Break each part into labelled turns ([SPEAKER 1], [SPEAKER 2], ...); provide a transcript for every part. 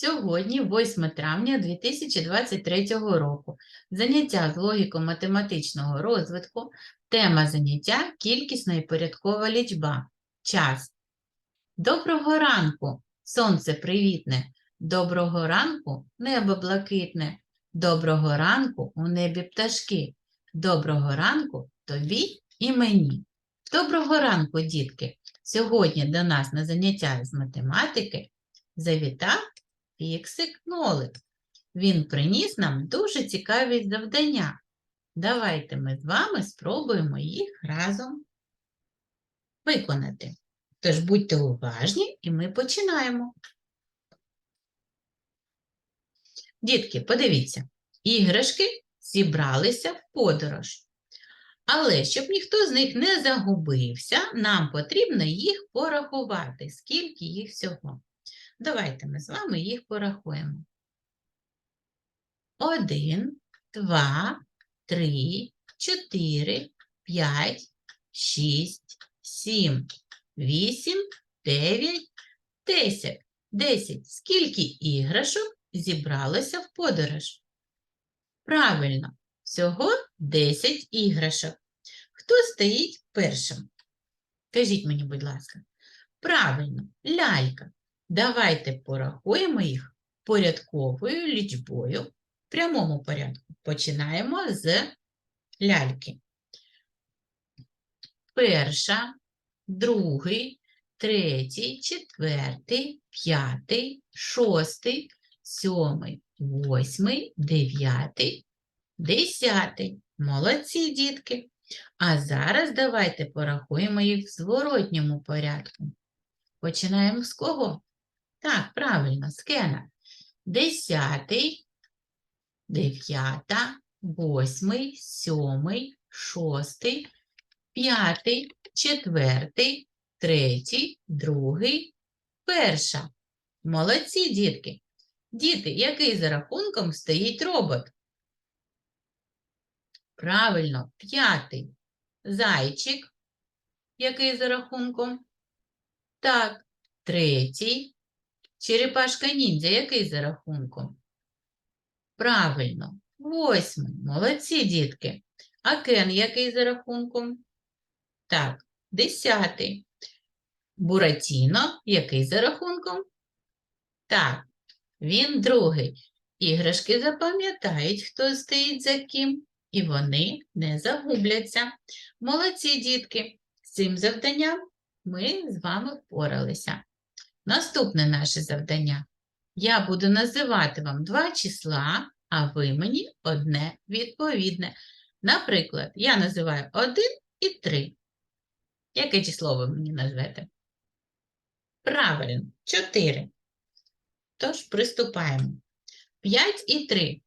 [SPEAKER 1] Сьогодні, 8 травня 2023 року, заняття з логіко-математичного розвитку, тема заняття кількісна і порядкова лічба. Час. Доброго ранку, сонце привітне. Доброго ранку, небо блакитне. Доброго ранку у небі пташки. Доброго ранку тобі і мені. Доброго ранку, дітки! Сьогодні до нас на заняття з математики завітав Фіксик Нолик. Він приніс нам дуже цікаві завдання. Давайте ми з вами спробуємо їх разом виконати. Тож будьте уважні, і ми починаємо. Дітки, подивіться, іграшки зібралися в подорож. Але щоб ніхто з них не загубився, нам потрібно їх порахувати, скільки їх всього. Давайте ми з вами їх порахуємо. Один, два, три, чотири, п'ять, шість, сім, вісім, дев'ять, десять. Десять. Скільки іграшок зібралося в подорож? Правильно, всього 10 іграшок. Хто стоїть першим? Кажіть мені, будь ласка. Правильно, лялька. Давайте порахуємо їх порядковою лічбою в прямому порядку. Починаємо з ляльки. Перша, другий, третій, четвертий, п'ятий, шостий, сьомий, восьмий, дев'ятий, десятий. Молодці, дітки. А зараз давайте порахуємо їх в зворотньому порядку. Починаємо з кого? Так, правильно, з Кена. Десятий, дев'ята, восьмий, сьомий, шостий, п'ятий, четвертий, третій, другий, перша. Молодці, дітки. Діти, який за рахунком стоїть робот? Правильно, п'ятий. Зайчик. Який за рахунком? Так, третій. Черепашка ніндзя, який за рахунком? Правильно, восьмий. Молодці, дітки. А Кен який за рахунком? Так, десятий. Буратіно, який за рахунком? Так, він другий. Іграшки запам'ятають, хто стоїть за ким, і вони не загубляться. Молодці, дітки! З цим завданням ми з вами впоралися. Наступне наше завдання. Я буду називати вам два числа, а ви мені одне відповідне. Наприклад, я називаю 1 і 3. Яке число ви мені назвете? Правильно, 4. Тож приступаємо. 5 і 3.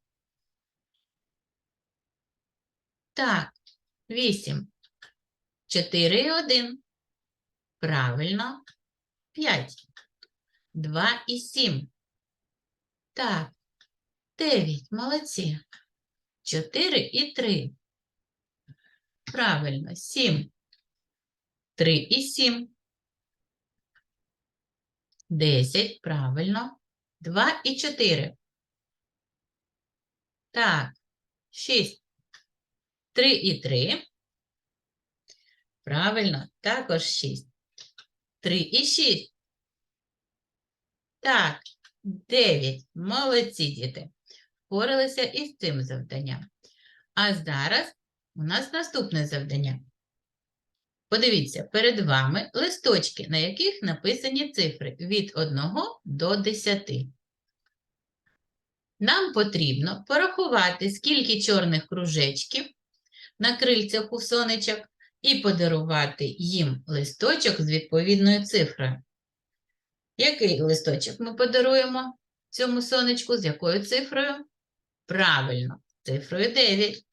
[SPEAKER 1] Так, 8. 4 і 1. Правильно. 5. 2 і 7. Так. 9. Молодці. 4 і 3. Правильно. 7. 3 і 7. 10. Правильно. 2 і 4. Так. 6. 3 і 3. Правильно, також 6. 3 і 6. Так, 9. Молодці діти. Впоралися із цим завданням. А зараз у нас наступне завдання. Подивіться, перед вами листочки, на яких написані цифри від 1 до 10. Нам потрібно порахувати, скільки чорних кружечків на крильцях у сонечок і подарувати їм листочок з відповідною цифрою. Який листочок ми подаруємо цьому сонечку? З якою цифрою? Правильно, цифрою 9.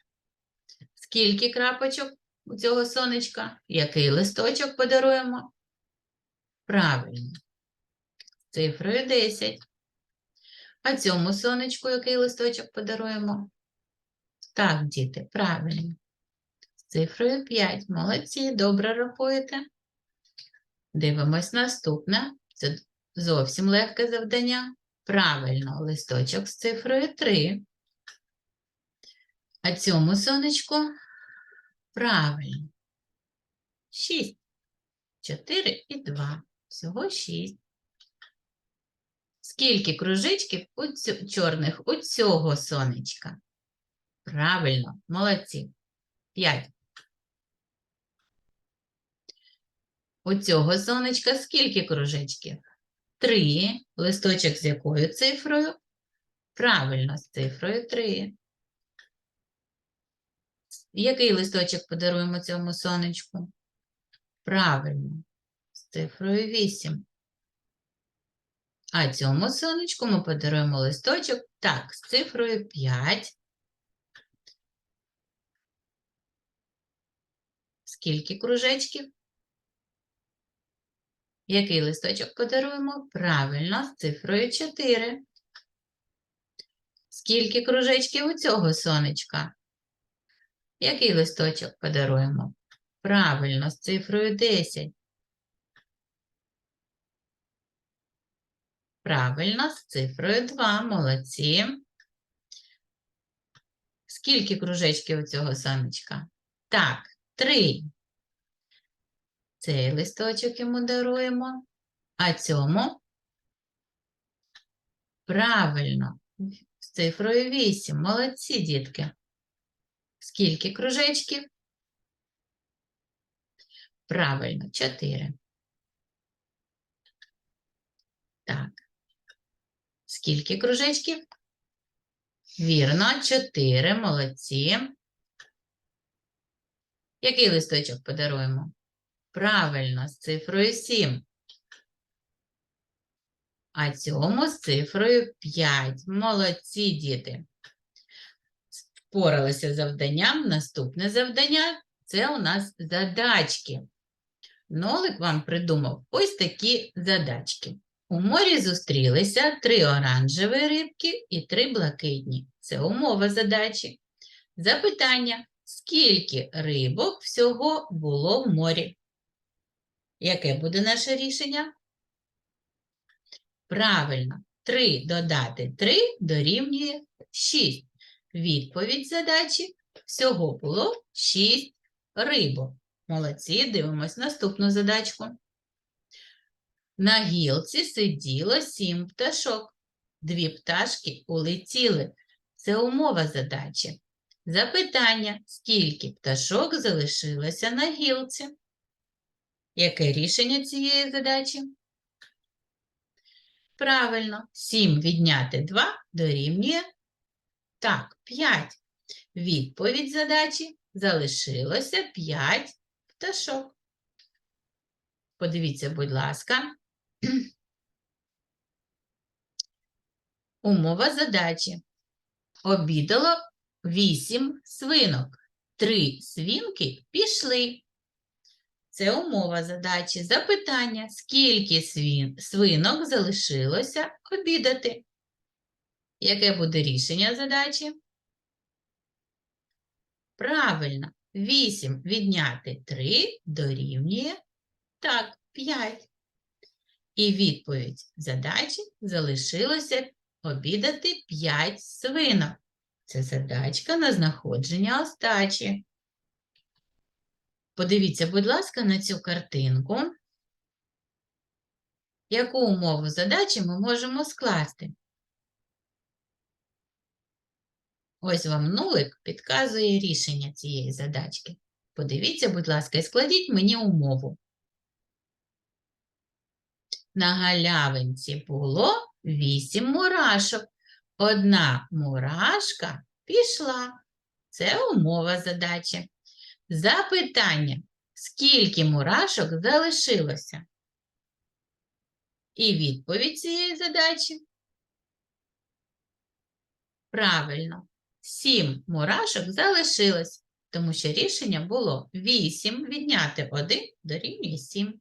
[SPEAKER 1] Скільки крапочок у цього сонечка? Який листочок подаруємо? Правильно, цифрою 10. А цьому сонечку який листочок подаруємо? Так, діти, правильно. З цифрою 5. Молодці, добре рахуєте. Дивимось наступне. Це зовсім легке завдання. Правильно, листочок з цифрою 3. А цьому сонечку правильно. 6. 4 і 2. Всього 6. Скільки кружечків у цю, чорних у цього сонечка? Правильно, молодці. 5. У цього сонечка скільки кружечків? Три. Листочок з якою цифрою? Правильно, з цифрою 3. Який листочок подаруємо цьому сонечку? Правильно, з цифрою 8. А цьому сонечку ми подаруємо листочок так, з цифрою 5. Скільки кружечків? Який листочок подаруємо? Правильно, з цифрою 4. Скільки кружечків у цього сонечка? Який листочок подаруємо? Правильно, з цифрою 10. Правильно, з цифрою 2. Молодці. Скільки кружечків у цього сонечка? Так, 3. Цей листочок йому даруємо. А цьому? Правильно, з цифрою 8. Молодці, дітки. Скільки кружечків? Правильно, 4. Так. Скільки кружечків? Вірно, 4. Молодці. Який листочок подаруємо? Правильно, з цифрою 7. А цьому з цифрою 5. Молодці, діти. Впоралися з завданням. Наступне завдання це у нас задачки. Нолик вам придумав ось такі задачки. У морі зустрілися три оранжеві рибки і три блакитні. Це умова задачі. Запитання: скільки рибок всього було в морі? Яке буде наше рішення? Правильно, 3 додати 3 дорівнює 6. Відповідь задачі всього було 6 рибок. Молодці, дивимось наступну задачку. На гілці сиділо 7 пташок. Дві пташки улетіли. Це умова задачі. Запитання, скільки пташок залишилося на гілці? Яке рішення цієї задачі? Правильно, 7 відняти 2 дорівнює так, 5. Відповідь задачі залишилося 5 пташок. Подивіться, будь ласка. Умова задачі. Обідало 8 свинок. Три свинки пішли. Це умова задачі. Запитання, скільки свін... свинок залишилося обідати? Яке буде рішення задачі? Правильно, 8 відняти 3 дорівнює так, 5. І відповідь задачі залишилося обідати 5 свинок. Це задачка на знаходження остачі. Подивіться, будь ласка, на цю картинку. Яку умову задачі ми можемо скласти? Ось вам нулик підказує рішення цієї задачки. Подивіться, будь ласка, і складіть мені умову. На галявинці було вісім мурашок. Одна мурашка пішла. Це умова задачі. Запитання, скільки мурашок залишилося? І відповідь цієї задачі. Правильно, 7 мурашок залишилось, тому що рішення було 8 відняти 1 дорівнює 7.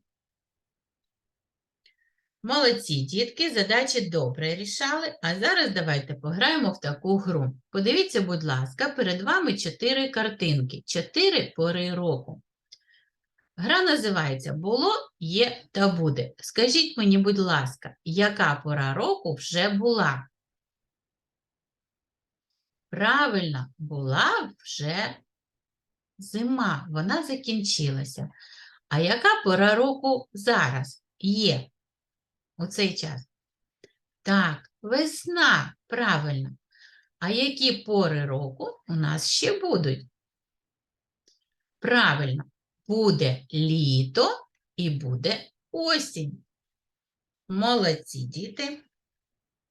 [SPEAKER 1] Молодці дітки, задачі добре рішали, а зараз давайте пограємо в таку гру. Подивіться, будь ласка, перед вами 4 картинки, 4 пори року. Гра називається Було, є та буде. Скажіть мені, будь ласка, яка пора року вже була? Правильно, була вже зима, вона закінчилася. А яка пора року зараз є у цей час? Так, весна, правильно. А які пори року у нас ще будуть? Правильно, буде літо і буде осінь. Молодці діти.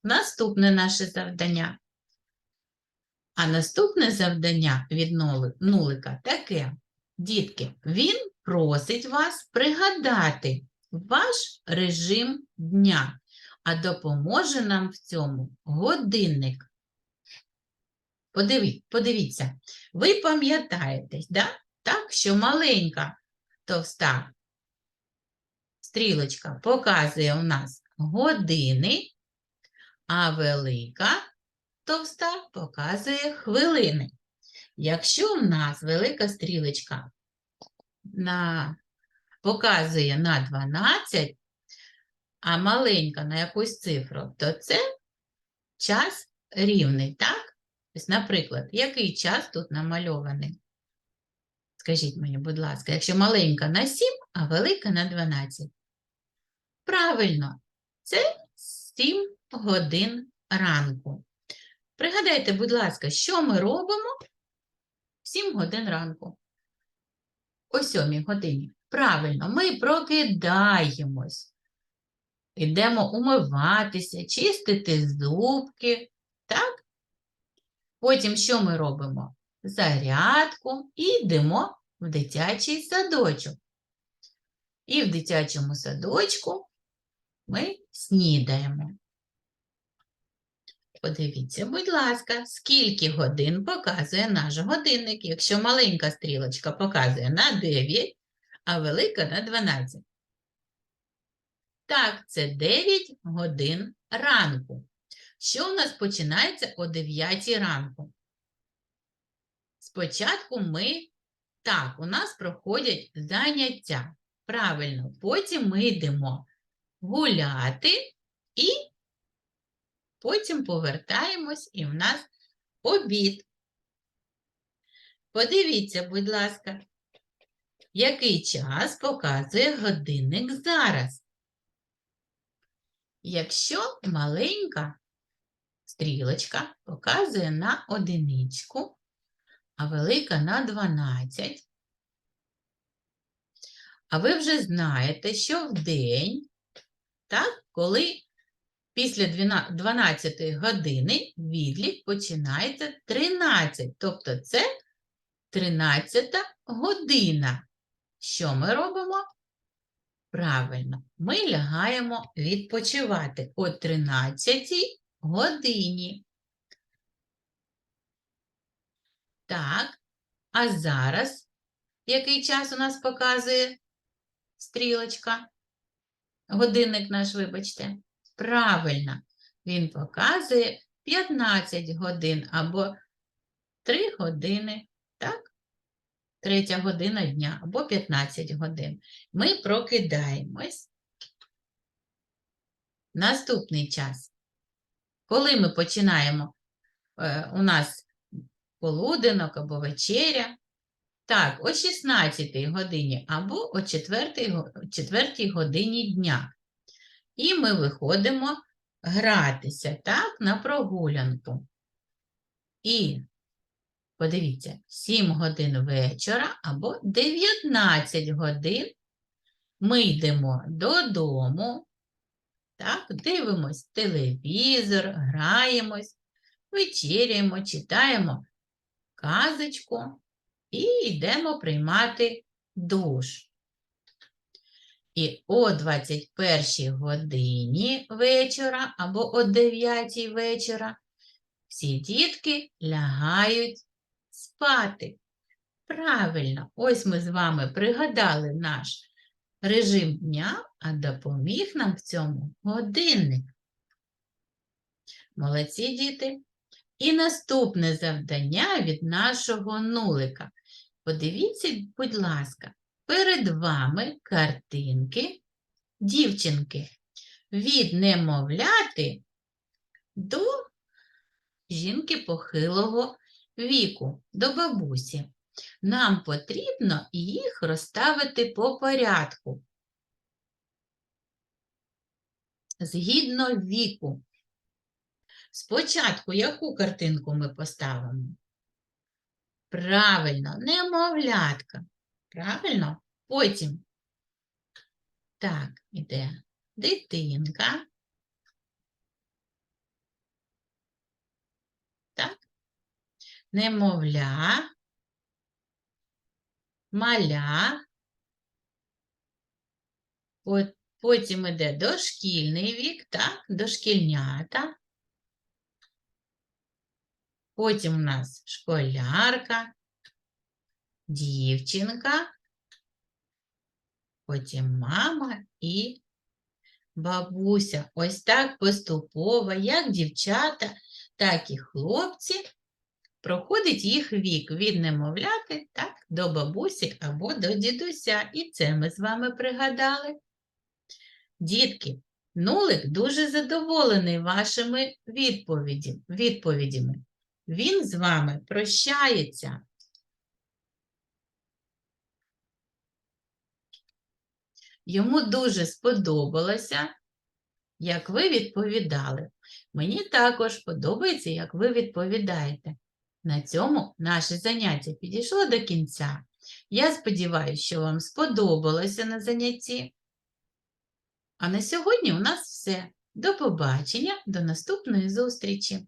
[SPEAKER 1] Наступне наше завдання. А наступне завдання від нулика таке. Дітки, він просить вас пригадати ваш режим дня, а допоможе нам в цьому годинник. Подиві- подивіться, ви пам'ятаєте, да? так, що маленька товста стрілочка показує у нас години, а велика товста показує хвилини. Якщо в нас велика стрілочка на, показує на 12, а маленька на якусь цифру, то це час рівний, так? Ось, наприклад, який час тут намальований? Скажіть мені, будь ласка, якщо маленька на 7, а велика на 12. Правильно, це 7 годин ранку. Пригадайте, будь ласка, що ми робимо в 7 годин ранку? О 7 годині. Правильно, ми прокидаємось. Йдемо умиватися, чистити зубки, так? Потім що ми робимо? Зарядку і йдемо в дитячий садочок. І в дитячому садочку ми снідаємо. Подивіться, будь ласка, скільки годин показує наш годинник, якщо маленька стрілочка показує на 9, а велика на 12. Так, це 9 годин ранку. Що у нас починається о 9 ранку? Спочатку ми, так, у нас проходять заняття. Правильно, потім ми йдемо гуляти і потім повертаємось і в нас обід. Подивіться, будь ласка, який час показує годинник зараз. Якщо маленька стрілочка показує на одиничку, а велика на 12, а ви вже знаєте, що в день, так, коли після 12 години відлік починається 13, тобто це 13 година. Що ми робимо? Правильно, ми лягаємо відпочивати о 13 годині. Так, а зараз який час у нас показує стрілочка? Годинник наш, вибачте. Правильно, він показує 15 годин або 3 години, так? Третя година дня або 15 годин. Ми прокидаємось. Наступний час. Коли ми починаємо, е, у нас полуденок або вечеря. Так, о 16 годині або о 4, го- 4 годині дня. І ми виходимо гратися, так, на прогулянку. І подивіться, 7 годин вечора або 19 годин ми йдемо додому, так, дивимось телевізор, граємось, вечеряємо, читаємо казочку і йдемо приймати душ. І о 21 годині вечора або о 9 вечора всі дітки лягають спати. Правильно, ось ми з вами пригадали наш режим дня, а допоміг нам в цьому годинник. Молодці діти. І наступне завдання від нашого нулика. Подивіться, будь ласка, перед вами картинки дівчинки від немовляти до жінки похилого віку, до бабусі. Нам потрібно їх розставити по порядку. Згідно віку. Спочатку яку картинку ми поставимо? Правильно, немовлятка. Правильно? Потім. Так, іде дитинка. Так. Немовля. Маля. Потім іде дошкільний вік, так, дошкільнята. Потім у нас школярка, дівчинка, потім мама і бабуся. Ось так поступово, як дівчата, так і хлопці, проходить їх вік від немовляти так, до бабусі або до дідуся. І це ми з вами пригадали. Дітки, Нулик дуже задоволений вашими відповідями. Він з вами прощається. Йому дуже сподобалося, як ви відповідали. Мені також подобається, як ви відповідаєте. На цьому наше заняття підійшло до кінця. Я сподіваюся, що вам сподобалося на занятті. А на сьогодні у нас все. До побачення, до наступної зустрічі!